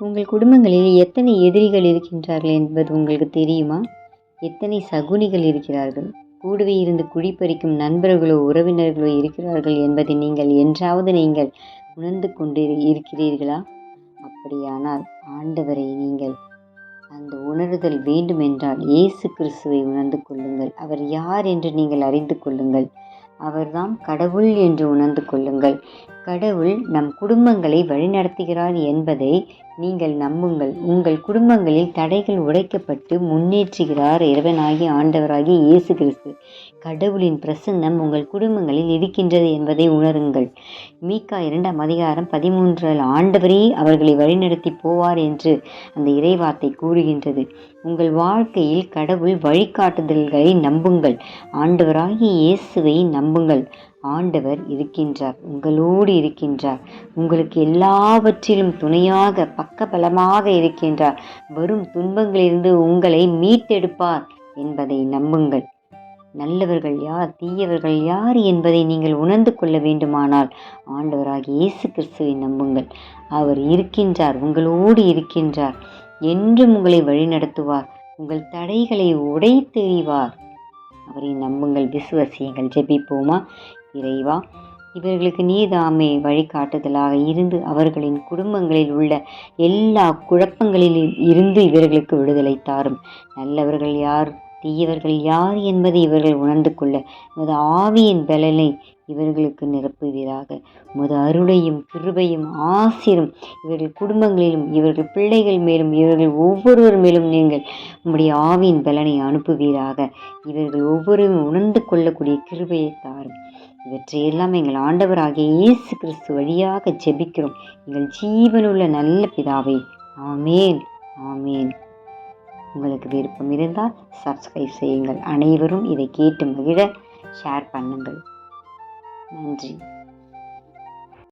உங்கள் குடும்பங்களில் எத்தனை எதிரிகள் இருக்கின்றார்கள் என்பது உங்களுக்கு தெரியுமா? எத்தனை சகுனிகள் இருக்கிறார்கள்? கூடவே இருந்து குழிப்பறிக்கும் நண்பர்களோ உறவினர்களோ இருக்கிறார்கள் என்பதை நீங்கள் என்றாவது நீங்கள் உணர்ந்து கொண்டு இருக்கிறீர்களா? அப்படியானால் ஆண்டவரை நீங்கள் அந்த உணர்தல் வேண்டுமென்றால் இயேசு கிறிஸ்துவை உணர்ந்து கொள்ளுங்கள். அவர் யார் என்று நீங்கள் அறிந்து கொள்ளுங்கள். அவர்தாம் கடவுள் என்று உணர்ந்து கொள்ளுங்கள். கடவுள் நம் குடும்பங்களை வழிநடத்துகிறார் என்பதை நீங்கள் நம்புங்கள். உங்கள் குடும்பங்களில் தடைகள் உடைக்கப்பட்டு முன்னேற்றுகிறார் இறைவனாகி ஆண்டவராகி இயேசு கிறிஸ்து. கடவுளின் பிரசன்னம் உங்கள் குடும்பங்களில் இருக்கின்றது என்பதை உணருங்கள். மீக்கா இரண்டாம் அதிகாரம் பதிமூன்றில் ஆண்டவரே அவர்களை வழிநடத்தி போவார் என்று அந்த இறைவார்த்தை கூறுகின்றது. உங்கள் வாழ்க்கையில் கடவுள் வழிகாட்டுதல்களை நம்புங்கள். ஆண்டவராகி இயேசுவை நம்புங்கள். ஆண்டவர் இருக்கின்றார் உங்களோடு இருக்கின்றார். உங்களுக்கு எல்லாவற்றிலும் துணையாக பக்கபலமாக இருக்கின்றார். வரும் துன்பங்களிலிருந்து உங்களை மீட்டெடுப்பார் என்பதை நம்புங்கள். நல்லவர்கள் யார் தீயவர்கள் யார் என்பதை நீங்கள் உணர்ந்து கொள்ள வேண்டுமானால் ஆண்டவராகிய இயேசு கிறிஸ்துவை நம்புங்கள். அவர் இருக்கின்றார் உங்களோடு இருக்கின்றார். என்றும் உங்களை வழிநடத்துவார். உங்கள் தடைகளை உடைத்தெறிவார். அவரை நம்புங்கள் விசுவசியங்கள் ஜெபிப்போமா? இறைவா இவர்களுக்கு நீதாமே வழிகாட்டுதலாக இருந்து அவர்களின் குடும்பங்களில் உள்ள எல்லா குழப்பங்களிலும் இருந்து இவர்களுக்கு விடுதலை தாரும். நல்லவர்கள் யார் தீயவர்கள் யார் என்பதை இவர்கள் உணர்ந்து கொள்ள நமது ஆவியின் பலனை இவர்களுக்கு நிரப்புவீராக. உமது அருளையும் கிருபையும் ஆசிரும். இவர்கள் குடும்பங்களிலும் இவர்கள் பிள்ளைகள் மேலும் இவர்கள் ஒவ்வொருவர் மேலும் நீங்கள் உம்முடைய ஆவியின் பலனை அனுப்புவீராக. இவர்கள் ஒவ்வொருவரும் உணர்ந்து கொள்ளக்கூடிய கிருபையை தாரும். இவற்றையெல்லாம் எங்கள் ஆண்டவராகிய இயேசு கிறிஸ்து வழியாக ஜெபிக்கிறோம். எங்கள் ஜீவனுள்ள நல்ல பிதாவே ஆமேன் ஆமேன். உங்களுக்கு விருப்பம் இருந்தால் சப்ஸ்கிரைப் செய்யுங்கள். அனைவரும் இதை கேட்டு மகிழ ஷேர் பண்ணுங்கள். não dia.